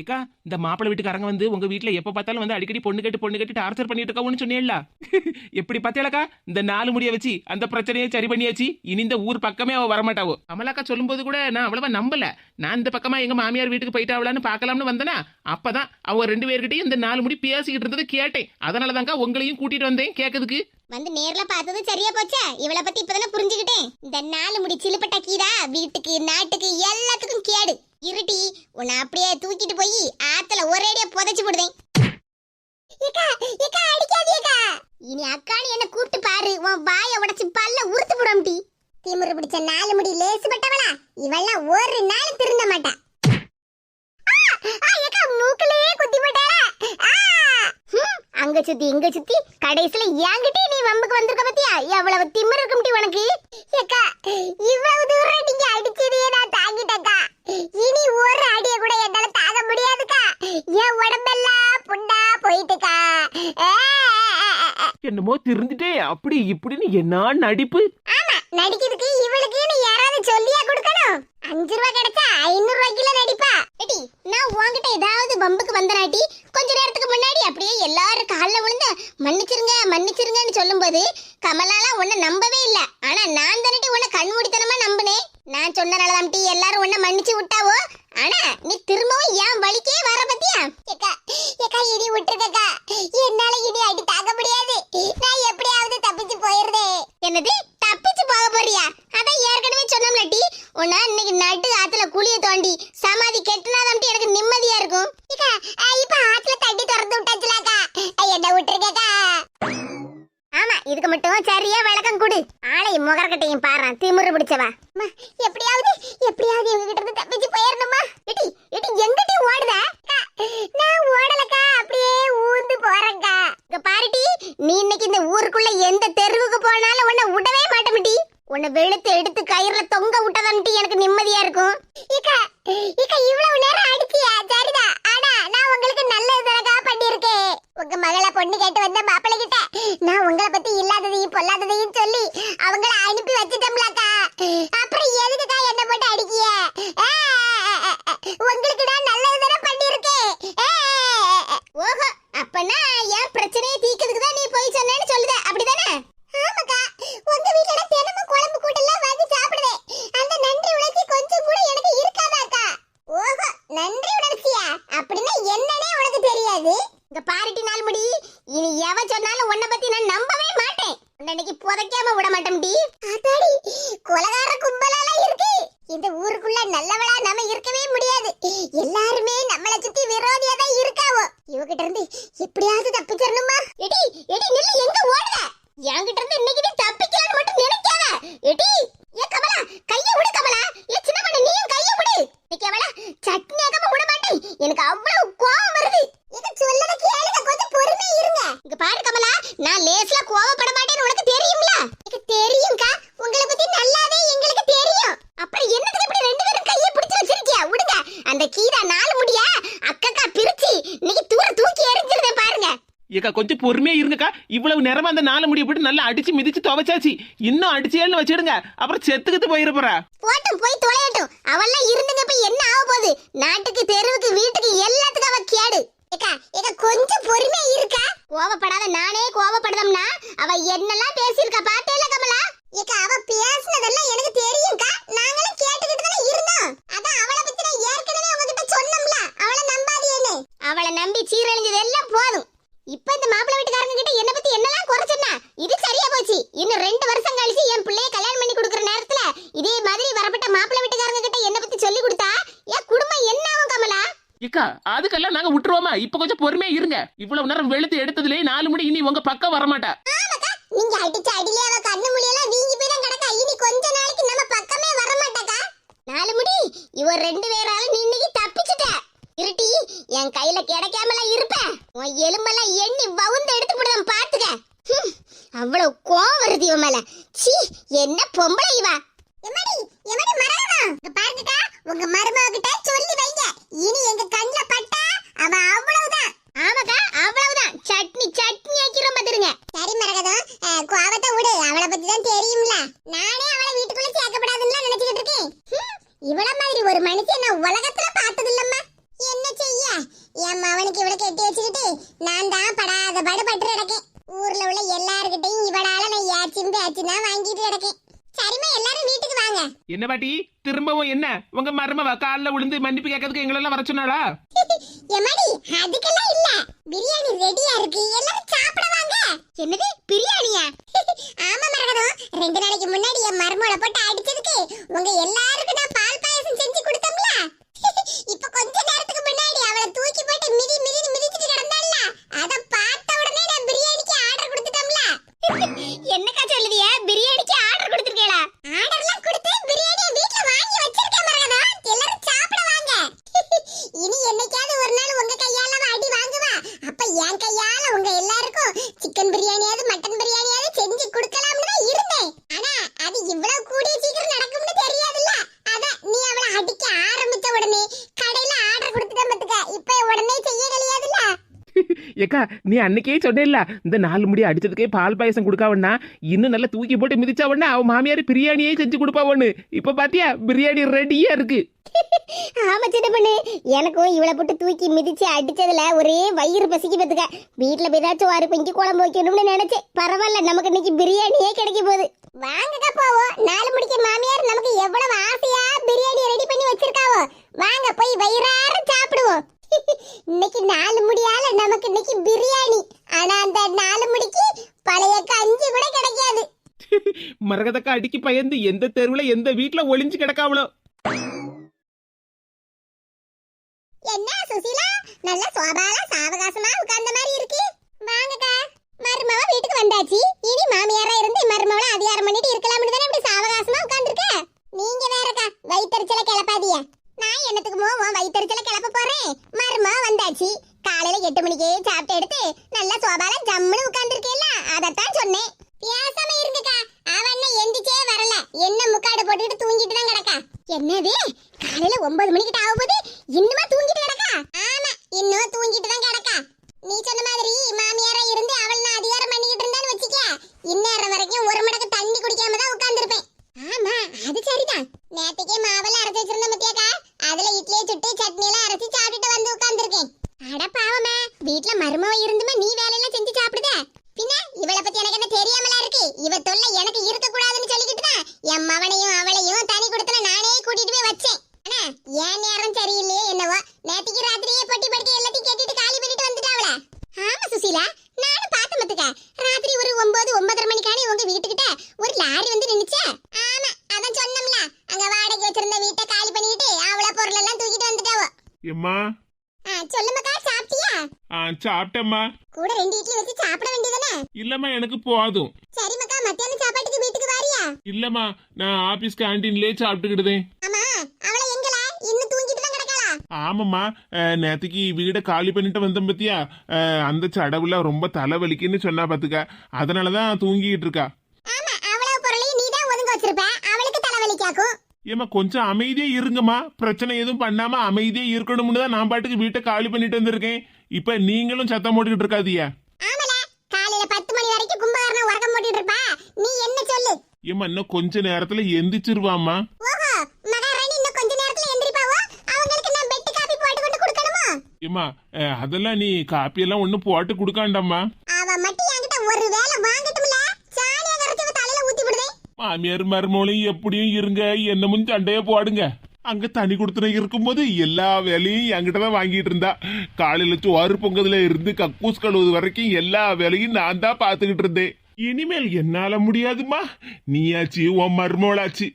ஏக்கா இந்த மாப்பிள்ளை வீட்டுக்காரங்க வந்து உங்க வீட்டுல எப்ப பார்த்தாலும் வந்து அடிக்கடி பொண்ணு கேட்டு பொண்ணு கேட்டு டார்ச்சர் பண்ணிட்டு இருக்கான்னு சொன்னேன்ல. எப்படி பார்த்தேலக்கா இந்த நாலு முடிய வச்சு அந்த பிரச்சனையை சரி பண்ணியாச்சு. இனி இந்த ஊர் பக்கமே அவ வரமாட்டாவோ. கமலாக்கா சொல்லும்போது கூட நான் அவ்வளவா நம்பல. நான் இந்த பக்கமா எங்க மாமியார் வீட்டுக்கு போயிட்டாவலான்னு பார்க்கலாம்னு வந்தனா அப்பதான் அவங்க ரெண்டு பேர்கிட்டயும் இந்த நாலு முடி பேசிக்கிட்டு இருந்தது கேட்டேன். அதனாலதான்க்கா உங்களையும் கூட்டிட்டு வந்தேன் கேட்கறதுக்கு வந்து நேர்ல பார்த்தது சரியா போச்சா. இவளை பத்தி இப்பதானே புரிஞ்சுக்கிட்டேன். இந்த நாலு முடி சிலுப்பட்ட கீதா வீட்டுக்கு நாட்டுக்கு எல்லாத்துக்கும் கேடு. இருட்டி உன்னை அப்படியே தூக்கிட்டு போய் ஆத்துல ஒரேடியா புதைச்சு போடுவேன். ஏக்கா ஏக்கா அடிக்காதீக்கா இனி அக்கானு என்ன கூப்பிட்டு பாரு. உன் வாயை உடைச்சு பல்ல உறுத்து போடும் டி திமிரு பிடிச்ச நாலு முடி லேசுப்பட்டவளா இவெல்லாம் ஒரு நாள் திருந்த மாட்டா. ஆ, ஏக்கா மூக்குலயே குத்தி போட்டாளா? ஆ. ஹம், அங்க சுத்தி இங்க சுத்தி கடைசியில என்கிட்டயே நீ வம்புக்கு வந்திருக்க பத்தியா? எவ்வளவு திமிரு இருக்கும்டி உனக்கு. ஏக்கா இவ்வளவு தூரம் நீங்க அடிச்சதையே இனி ஒரு அடிய கூட என்னால தாங்க முடியாதுக்கா. என் உடம்பெல்லாம் புண்ணா போயிட்டுக்கா. ஆ, ஆ, ஆ, ஆ. என்னமோ திருந்துட்டே அப்படி இப்படின்னு என்ன நடிப்பு? ஆமா நடிக்கிறதுக்கு இவளுக்குன்னு யாராவது சொல்லியா கொடுக்கணும்? அஞ்சு ரூபா கிடைச்சா ஐநூறு ரூபாய்க்குல நடிப்பா. எடி நான் உன்கிட்ட ஏதாவது பம்புக்கு வந்தனாட்டி கொஞ்ச நேரத்துக்கு முன்னாடி அப்படியே எல்லாரும் கால்ல விழுந்து மன்னிச்சிருங்க மன்னிச்சிருங்கன்னு சொல்லும்போது கமலாலாம் உன்னை நம்பவே இல்ல. ஆனா நான் தானட்டி உன்னை கண்மூடித்தனமா நம்பினேன் நான் சொன்னனால தம்பி எல்லாரும் உன்னை மன்னிச்சு விட்டாவோ? ஆனா நீ திரும்பவும் ஏன் வலிக்கே வர பத்தியா? ஏக்கா ஏக்கா இனி விட்டுருக்கா என்னால இனி அடி தாங்க முடியாது. நான் எப்படியாவது தப்பிச்சு போயிருதே என்னது தப்பிச்சு போக போறியா? அதான் ஏற்கனவே சொன்னோம்ல டி. உன்னை இன்னைக்கு நட்டு ஆத்துல குழிய தோண்டி சமாதி கெட்டுனாதான் எனக்கு நிம்மதியா இருக்கும் ஏக்கா, ஆ, இப்ப ஆத்துல தண்ணி திறந்து விட்டாச்சுலாக்கா என்ன விட்டுருக்கா ஆமா இதுக்கு மட்டும் சரியா விளக்கம் கொடு ஆளை முகரக்கட்டையும் பாறான் திமிரு பிடிச்சவா அம்மா, எப்படியாவது எப்படியாவது இவங்க கிட்ட இருந்து தப்பிச்சு போயிடணுமா எடி எடி எங்கிட்டி ஓடுத அக்கா, நான் ஓடலக்கா அப்படியே ஊந்து போறேன்க்கா இங்க பாருடி இன்னைக்கு இந்த ஊருக்குள்ள எந்த தெருவுக்கு போனாலும் உன்னை விடவே மாட்டேன்டி உன்னை வெளுத்து எடுத்து கயிறுல தொங்க விட்டதான்ட்டு எனக்கு நிம்மதியா இருக்கும். இக்கா இக்கா இவ்வளவு நேரம் அடிச்சியா சரிதா? ஆனா நான் உங்களுக்கு நல்ல இதழகா பண்ணிருக்கேன் உங்க மகளை பொண்ணு கேட்டு வந்த மாப்பிள்ளை கிட்ட நான் உங்களை பத்தி இல்லாததையும் பொல்லாததையும் சொல்லி அவங்கள அனுப்பி வச்சுட்டோம்லாக்கா. அப்புறம் எதுக்குக்கா என்ன போட்டு அடிக்கிய ஆ, உங்களுக்கு நான் நல்லது தானே பண்ணிருக்கேன் ஓஹோ அப்பனா என் பிரச்சனையை தீக்கிறதுக்கு தான் நீ போய் சொன்னேன்னு சொல்லுத அப்படிதானே ஆமாக்கா உங்க வீட்ல தினமும் குழம்பு கூட்டெல்லாம் வாங்கி சாப்பிடுவேன் அந்த நன்றி உணர்ச்சி கொஞ்சம் கூட எனக்கு இருக்காதாக்கா ஓஹோ நன்றி உணர்ச்சியா அப்படின்னா என்னன்னே உனக்கு தெரியாது இங்க பாருட்டி நாள் முடி இனி எவ சொன்னாலும் உன்னை பத்தி நான் நம்பவே மாட்டேன் உன்னை இன்னைக்கு புதைக்காம விட மாட்டோம் டி. அதாடி கொலகார கும்பலாலாம் இருக்கு. இந்த ஊருக்குள்ள நல்லவளா நம்ம இருக்கவே முடியாது. எல்லாருமே நம்மள சுத்தி விரோதியா தான் இருக்காவோ. இவகிட்ட இருந்து எப்படியாவது தப்பிச்சிடணுமா எடி எடி நில்லு எங்க ஓடுற? என்கிட்ட இருந்து இன்னைக்கு நீ தப்பிக்கலாம்னு மட்டும் நினைக்காத. எடி ஏ கமலா கைய விடு கமலா. ஏ சின்ன பண்ண நீயும் கைய விடு. இன்னைக்கு அவள சட்னி ஆகாம விட மாட்டேன். எனக்கு அவ்வளவு கோவம் வருது இத சொல்லத கேளுங்க கொஞ்சம் பொறுமை இருங்க இங்க பாரு கமலா நான் லேஸ்ல கோவப்பட மாட்டேன்னு உனக்கு தெரியும்ல எனக்கு தெரியும்க்கா உங்களை பத்தி நல்லாவே எங்களுக்கு தெரியும் அப்புறம் என்னதுக்கு இப்படி ரெண்டு பேரும் கையை பிடிச்சு வச்சிருக்கியா விடுங்க அந்த கீதா நாலு முடியா அக்கக்கா பிரிச்சு இன்னைக்கு தூர தூக்கி எறிஞ்சிருந்தேன் பாருங்க ஏக்கா கொஞ்சம் பொறுமையா இருங்கக்கா. இவ்வளவு நேரமா அந்த நாலு முடிய போட்டு நல்லா அடிச்சு மிதிச்சு துவைச்சாச்சு. இன்னும் அடிச்சேன்னு வச்சிடுங்க. அப்புறம் செத்துக்கிட்டு போயிருப்பா போட்டும் போய் தொலையட்டும் அவெல்லாம் இருந்துங்க போய் என்ன ஆக போகுது? நாட்டுக்கு தெருவுக்கு வீட்டுக்கு எல்லாத்துக்கும் அவ கேடு. ஏக்கா ஏக்கா கொஞ்சம் பொறுமையா இருக்கா? கோவப்படாத நானே கோவப்படுதம்னா? அவ என்னெல்லாம் பேசியிருக்கா பாத்தேல கமலா? ஏக்கா அவ பேசினதெல்லாம் எனக்கு தெரியும் நாங்களும் கேட்டுக்கிட்டு தானே இருந்தோம் அதான் அவளை பத்தி நான் ஏற்கனவே உங்ககிட்ட சொன்னோம்ல அவளை நம்பாதீன்னு அவளை நம்பி சீரழிஞ்சது எல்லாம் போதும் இப்ப இந்த மாப்பிள்ளை வீட்டுக்காரங்க கிட்ட என்ன பத்தி என்னெல்லாம் குறை சொன்னா இது சரியா போச்சு இன்னும் ரெண்டு வருஷம் கழிச்சு என் பிள்ளைய கல்யாணம் பண்ணி கொடுக்குற நேரத்துல இதே மாதிரி வரப்பட்ட மாப்பிள்ளை வீட்டுக்காரங்க கிட்ட என்ன பத்தி சொல்லி கொடுத்தா என் குடும்பம் என்ன ஆகும் கமலா ஏக்கா அதுக்கெல்லாம் நாங்க விட்டுருவோமா? இப்ப கொஞ்சம் பொறுமையா இருங்க. இவ்வளவு நேரம் வெளுத்து எடுத்ததுலயே நாலு மணி இனி உங்க பக்கம் வரமாட்டா. ஆமாக்கா நீங்க அடிச்ச அடியிலே அவ கண்ணு முடியெல்லாம் வீங்கி போய் தான் கிடக்கா. இனி கொஞ்ச நாளைக்கு நம்ம பக்கமே வர மாட்டக்கா நாலு முடி இவ ரெண்டு பேரால நீ இன்னைக்கு தப்பிச்சிட்ட. இருட்டி என் கையில கிடைக்காமல இருப்ப. உன் எலும்பெல்லாம் எண்ணி வவுந்து எடுத்து போடுவேன் பாத்துக்க ஹம், அவ்வளவு கோவம் வருது இவன் மேல. சீ என்ன பொம்பளை இவ. எம்மடி எம்மடி மரகதா இங்க பாருங்கக்கா உங்க மருமக சொல்லி வைங்க. இனி எங்க கண்ணுல அவ அவ்வளவுதான். ஆமாக்கா அவ்வளவுதான். சட்னி சட்னி ஆக்கிறோம் பாத்துருங்க சரி மரகதம் கோவத்தை விடு. அவளை பத்தி தான் தெரியும்ல. நானே அவளை வீட்டுக்குள்ள சேர்க்கப்படாதுன்னு நினைச்சுக்கிட்டு இருக்கேன். இவள மாதிரி ஒரு மனுஷன் நான் உலகத்துல பார்த்தது இல்லம்மா என்ன செய்ய? என் மவனுக்கு இவளை கட்டி வச்சுக்கிட்டு நான் தான் படாத படுபட்டு கிடக்கேன். ஊர்ல உள்ள எல்லார்கிட்டையும் இவளால நான் ஏச்சும் பேச்சும் தான் வாங்கிட்டு கிடக்கேன். சரிம்மா எல்லாரும் வீட்டுக்கு வாங்க. என்ன பாட்டி? திரும்பவும் என்ன? உங்க மருமவ காலில் விழுந்து மன்னிப்பு கேட்கறதுக்கு எங்களெல்லாம் வர சொன்னாளா? எம்மாடி அதுக்கெல்லாம் இல்ல. பிரியாணி ரெடியா இருக்கு. எல்லாரும் சாப்பிட வாங்க. என்னது? ஏக்கா நீ அன்னைக்கே சொன்னேல்ல இந்த நாலு முடி அடிச்சதுக்கே பால் பாயசம் கொடுக்காவண்ணா இன்னும் நல்லா தூக்கி போட்டு மிதிச்சாவண்ணா அவன் மாமியார் பிரியாணியே செஞ்சு கொடுப்பாவண்ணு இப்ப பாத்தியா பிரியாணி ரெடியா இருக்கு. ஆமா சின்ன பொண்ணு. எனக்கும் இவளை போட்டு தூக்கி மிதிச்சு அடிச்சதுல ஒரே வயிறு பசிக்கு பத்துக்க வீட்டுல ஏதாச்சும் வாரி பொங்கி குழம்பு வைக்கணும்னு நினைச்சேன். பரவாயில்ல நமக்கு இன்னைக்கு பிரியாணியே கிடைக்க போகுது. வாங்கக்கா போவோம். நாலு முடிக்க மாமியார் நமக்கு எவ்வளவு ஆசையா பிரியாணி ரெடி பண்ணி வச்சிருக்காவோ. வாங்க போய் வயிறார சாப்பிடுவோம். இன்னைக்கு நாலு முடியால நமக்கு இன்னைக்கு பிரியாணி. ஆனா அந்த நாலு முடிக்கு பழைய கஞ்சி கூட கிடைக்காது. மரகதக்கா அடிக்கு பயந்து எந்த தெருவுல எந்த வீட்டுல ஒளிஞ்சு கிடக்காவளோ? என்ன சுசீலா? நல்ல சோபால சாவகாசமா உட்கார்ந்த மாதிரி இருக்கு. வாங்கக்கா மருமவ வீட்டுக்கு வந்தாச்சு. இனி மாமியாரா இருந்து மருமவள அதிகாரம் பண்ணிட்டு இருக்கலாம்னு தானே இப்படி சாவகாசமா உட்கார்ந்திருக்க? நீங்க வேறக்கா வயித்தறிச்சல கிளப்பாதீங்க. நான் என்னத்துக்கு உன் வயித்தறிச்சல கிளப்ப போறேன் மருமவ வந்தாச்சு காலையில எட்டு மணிக்கே சாப்பிட்டு எடுத்து நல்ல சோபால ஜம்முன்னு உட்கார்ந்திருக்கேல்ல அதத்தான் சொன்னேன் பேசாம இருங்கக்கா அவன் என்ன எந்திரிச்சே வரல என்ன முக்காடு போட்டுட்டு தூங்கிட்டு தான் கிடக்கா என்னது காலையில ஒன்பது மணிக்கிட்ட ஆக போது இன்னுமா தூங்கிட்டு கிடக்கா ஆமா இன்னும் தூங்கிட்டு தான் கிடக்கா நீ சொன்ன மாதிரி மாமியாரா இருந்து அவள் நான் அதிகாரம் பண்ணிக்கிட்டு இருந்தான்னு வச்சுக்க இந்நேரம் வரைக்கும் ஒரு மடக்கு தண்ணி குடிக்காம தான் உட்கார்ந்திருப்பேன் ஆமா அது சரிதான் நேத்துக்கே மாவெல்லாம் அரைச்சு வச்சிருந்த மத்தியாக்கா அதுல இட்லியை சுட்டு சட்னி எல்லாம் அரைச்சு சாப்பிட்டுட்டு வந்து உட்கார்ந்திருக்கேன் அட பாவமே வீட்ல மருமவ இருந்துமே நீ வேலையெல்லாம் செஞ்சு சாப்பிடுத பின்ன இவளை பத்தி எனக்கு என்ன தெரியாமலா இருக்கு இவ தொல்லை எனக்கு இருக்க கூடாதுன்னு சொல்லிக்கிட்டு தான் என் மவனையும் அவளையும் தனி கொடுத்துல நானே கூட்டிட்டு போய் வச்சேன் ஆனா ஏன் நேரம் சரியில்லையே என்னவோ நேத்திக்கு ராத்திரியே பொட்டி படுக்க எல்லாத்தையும் கேட்டுட்டு காலி பண்ணிட்டு வந்துட்டாவல ஆமா சுசீலா நானும் பார்த்து மத்துக்க ராத்திரி ஒரு ஒன்பது ஒன்பதரை மணிக்கானே உங்க வீட்டுக்கிட்ட ஒரு லாரி வந்து நின்னுச்சே ஆமா அதான் சொன்னோம்ல அங்க வாடகை வச்சிருந்த வீட்டை காலி பண்ணிட்டு அவள பொருள் எல்லாம் தூக்கிட்டு வந்துட்டாவோ எம்மா ஆ, சொல்லுமக்கா சாப்பிட்டியா ஆ சாப்பிட்டேம்மா. கூட ரெண்டு இட்லி வச்சு சாப்பிட வேண்டியதானே இல்லம்மா எனக்கு போதும். சரிமக்கா மத்தியானம் சாப்பாட்டுக்கு வீட்டுக்கு வாரியா? இல்லம்மா நான் ஆபீஸ் கேண்டீன்லயே சாப்பிட்டுக்கிடுதேன். ஆமா அவளை எங்கல? இன்னும் தூங்கிட்டு தான் கிடக்காளா? ஆமாம்மா அஹ், நேத்துக்கு வீடை காலி பண்ணிட்டு வந்தேன் பத்தியா? அந்த சடவுல ரொம்ப தலைவலிக்குன்னு சொன்னா பாத்துக்க. அதனாலதான் தூங்கிட்டு இருக்கா. ஆமா அவ்வளவு பொருளையும் நீ தான் ஒதுங்க வச்சிருப்ப. அவளுக்கு ஏம்மா கொஞ்சம் அமைதியா இருங்கம்மா. பிரச்சனை எதுவும் பண்ணாம அமைதியா இருக்கணும்னு தான் நான் பாட்டுக்கு வீட்டை காலி பண்ணிட்டு வந்திருக்கேன். இப்ப நீங்களும் சத்தம் போட்டுக்கிட்டு இருக்காதீயா ஆமல. காலையில பத்து மணி வரைக்கும் கும்பகரணம் உறக்கம் போட்டுட்டு இருப்பா. நீ என்ன சொல்லு? ஏம்மா இன்னும் கொஞ்ச நேரத்துல எந்திரிச்சிருவாம்மா. ஓஹோ மகாராணி இன்னும் கொஞ்ச நேரத்துல எந்திரிப்பாவோ? அவங்களுக்கு நான் பெட் காபி போட்டு கொண்டு கொடுக்கணுமா? அதெல்லாம் நீ காப்பியெல்லாம் ஒன்றும் போட்டு கொடுக்காண்டாம்மா. அவ மட்டும் என்கிட்ட ஒரு வேலை வாங்கட்டும்ல? சாணியா கரைச்சவ தலையில ஊத்தி விடுதேன் மாமியார் மருமகளையும் எப்படியும் இருங்க. என்னமும் சண்டைய போடுங்க. அங்க தனி கொடுத்துன இருக்கும்போது எல்லா வேலையும் என்கிட்ட தான் வாங்கிட்டு இருந்தா. காலையில சோறு பொங்கதுல இருந்து கக்கூஸ் கழுவுது வரைக்கும் எல்லா வேலையும் நான் தான் பாத்துக்கிட்டு இருந்தேன். இனிமேல் என்னால முடியாதுமா நீயாச்சு உன் மருமகளாச்சு.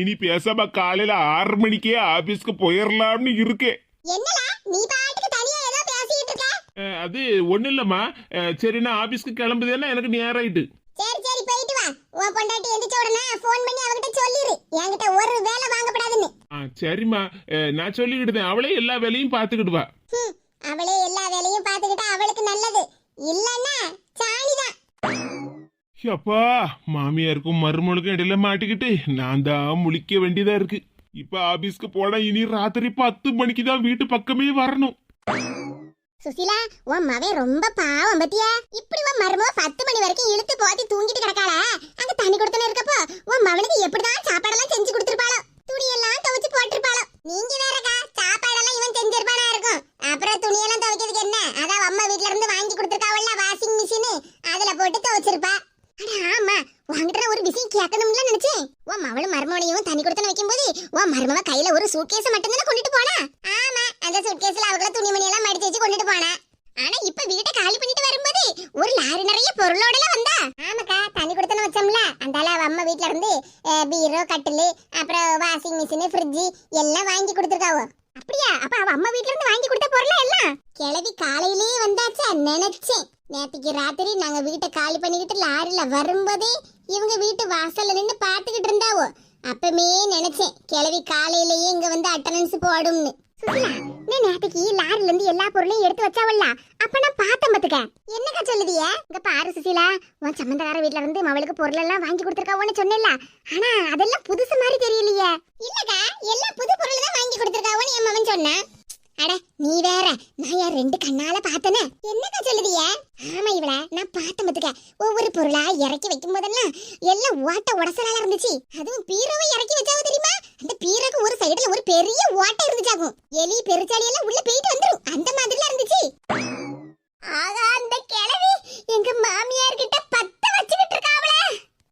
இனி பேசாம காலையில ஆறு மணிக்கே ஆபீஸ்க்கு போயிடலாம்னு இருக்கேன். அது ஒண்ணு இல்லம்மா. சரி நான் ஆபீஸ்க்கு கிளம்புதேன்னா எனக்கு நேரம் ஆயிட்டு சரி சரி போயிட்டு வா. உன் பொண்டாட்டி எந்திரிச்ச உடனே ஃபோன் பண்ணி சரிம்மா. நான் சொல்லிக்கிட்டுதேன். அவளே எல்லா வேலையும் பாத்துக்கிடுவா ஹம், அவளே எல்லா வேலையும் பார்த்துக்கிட்டா அவளுக்கு நல்லது. இல்லன்னா சாணிதான். அப்பா மாமியாருக்கும் மருமகளுக்கும் இடையில மாட்டிக்கிட்டு நான் தான் முழிக்க வேண்டியதா இருக்கு. இப்ப ஆபீஸ்க்கு போனா இனி ராத்திரி பத்து மணிக்கு தான் வீட்டு பக்கமே வரணும். சுசிலா உன் மவன் ரொம்ப பாவம் பத்தியா? இப்படி உன் மருமக பத்து மணி வரைக்கும் இழுத்து போத்தி தூங்கிட்டு கிடக்காள? அங்க தண்ணி கொடுத்தன இருக்கப்போ உன் மவனுக்கு எப்படிதான் சாப்பாடெல்லாம் செஞ்சு கொடுத்துருப்பாளோ? துணியெல்லாம் துவைச்சு போட்டிருப்பாளாம். நீங்க வேறக்கா சாப்பாடெல்லாம் இவன் செஞ்சிருப்பானா இருக்கும். அப்புறம் துணியெல்லாம் துவைக்கிறதுக்கு என்ன? அதான் அம்மா வீட்ல இருந்து வாங்கி கொடுத்துருக்காவல்ல வாஷிங் மிஷின் அதுல போட்டு துவைச்சிருப்பா. அட ஆமா. உங்ககிட்ட ஒரு விஷயம் கேட்கணும்ல நினைச்சேன். உன் மவளும் மருமவனையும் தனி கொடுத்து வைக்கும்போது உன் மருமவ கையில ஒரு சூட்கேஸ் மட்டும்தானே கொண்டுட்டு போனா? ஆமா. அந்த சூட்கேஸ்ல அவங்கள துணிமணி எல்லாம் மடிச்சு வச்சு கொண்டுட்டு போனா. ஆனா இப்ப வீட்டை காலி பண்ணிட்டு வரும்போது ஒரு லாரி நிறைய பொருளோட வந்தா. ஆமாக்கா தனி கொடுத்தன வச்சோம்ல. அதனால அவ அம்மா வீட்ல இருந்து பீரோ கட்டிலு அப்புறம் வாஷிங் மிஷின் ஃப்ரிட்ஜ் எல்லாம் வாங்கி கொடுத்துருக்காவோ. அப்படியா? அப்ப அவ அம்மா வீட்ல இருந்து வாங்கி கொடுத்த பொருளா எல்லாம்? கிளவி காலையிலேயே வந்தாச்சா? நினைச்சேன். நேத்திக்கு ராத்திரி நாங்க வீட்டை காலி பண்ணிக்கிட்டு லாரில வரும்போதே இவங்க வீட்டு வாசல்ல நின்று பாத்துக்கிட்டு இருந்தாவோ. அப்பமே நினைச்சேன் கிளவி காலையிலேயே இங்க வந்து அட்டனன்ஸ் போடும்னு. நீ நேத்துக்கு லாரில இருந்து எல்லா பொருளையும் எடுத்து வச்சாவல்ல. அப்ப நான் பார்த்தேன் பாத்துக்க என்னக்கா சொல்லுதிய? இங்க பாரு சுசிலா உன் சம்மந்தக்கார வீட்ல இருந்து மவளுக்கு பொருள் எல்லாம் வாங்கி கொடுத்துருக்காவோன்னு சொன்னேல்ல ஆனா அதெல்லாம் புதுசு மாதிரி தெரியலையே. இல்லக்கா எல்லா புது பொருள் தான் வாங்கி கொடுத்துருக்காவோன்னு என் மவன் சொன்னான். அட நீ வேற. நான் யார் ரெண்டு கண்ணால பார்த்தனே. என்னக்கா சொல்லுதிய? ஆமா இவள நான் பார்த்தேன் பாத்துக்க ஒவ்வொரு பொருளா இறக்கி வைக்கும் போதெல்லாம் எல்லாம் ஓட்ட உடசலால இருந்துச்சு. அதுவும் பீரோவை இறக்கி வச்சாவோ தெரியுமா? அந்த பீரக்கு ஒரு சைடுல ஒரு பெரிய ஓட்டை இருந்துச்சாகும். எலி பெருச்சாலி எல்லாம் உள்ள போயிட்டு வந்துரும். அந்த மாதிரிலாம் இருந்துச்சு. ஆகா அந்த கிழவி எங்க மாமியார் கிட்ட பத்த வச்சுக்கிட்டு இருக்காவல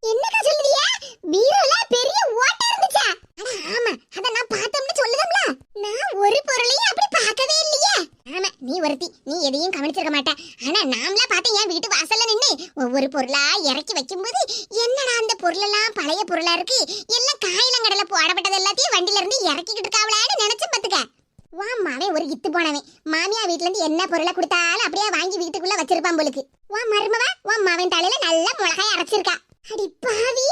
என்னக்கா சொல்லுதியா? பீரோல பெரிய ஓட்டை இருந்துச்சா? அட ஆமா அத நான் பார்த்தோம்னு சொல்லுதம்ல. நான் ஒரு பொருளையும் அப்படி பார்க்கவே இல்லையே. ஆமா நீ ஒருத்தி நீ எதையும் கவனிச்சிருக்க மாட்ட. ஆனா நாமளா பார்த்தேன் என் வீட்டு வாசல்ல நின்னு ஒவ்வொரு பொருளா இறக்கி வைக்கும்போது என்னடா அந்த பொருளெல்லாம் பழைய பொருளா இருக்கு எல்லாம் காயிலங்கடல போடப்பட்டது எல்லாத்தையும் வண்டில இருந்து இறக்கிக்கிட்டு இருக்காவலான்னு நினைச்சு பாத்துக்க வா மாவன் ஒரு இத்து போனவன் மாமியா வீட்ல இருந்து என்ன பொருளை கொடுத்தாலும் அப்படியே வாங்கி வீட்டுக்குள்ள வச்சிருப்பான் உன் மருமவ மருமவா மவன் தலையில நல்ல மிளகாய் அரைச்சிருக்கா. அடி பாவி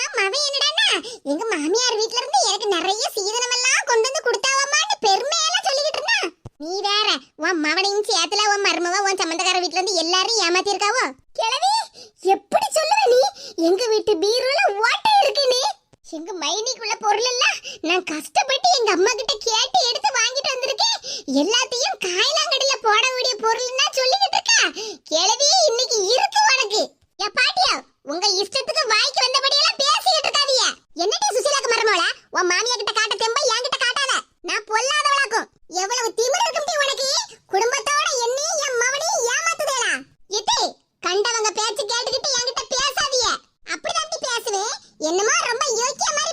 என் மவன் என்னடான்னா எங்க மாமியார் வீட்ல இருந்து எனக்கு நிறைய சீதனம் எல்லாம் கொண்டு வந்து கொடுத்தாவம்மான்னு பெருமையெல்லாம் சொல்லிக்கிட்டு இருந்தா. நீ வேற உன் மவனையும் சேத்துல உன் மருமவா உன் சம்பந்தக்கார வீட்ல இருந்து எல்லாரும் ஏமாத்திருக்காவோ? கிழவி எப்படி சொல்லுவ நீ? எங்க வீட்டு பீரோல ஓட்டை நீ. எங்க மைனிக்குள்ள பொருள் எல்லாம் நான் கஷ்டப்பட்டு எங்க அம்மா கிட்ட கேட்டு எடுத்து வாங்கிட்டு வந்திருக்கேன். எல்லாத்தையும் என்னமா ரொம்ப யோக்கியமா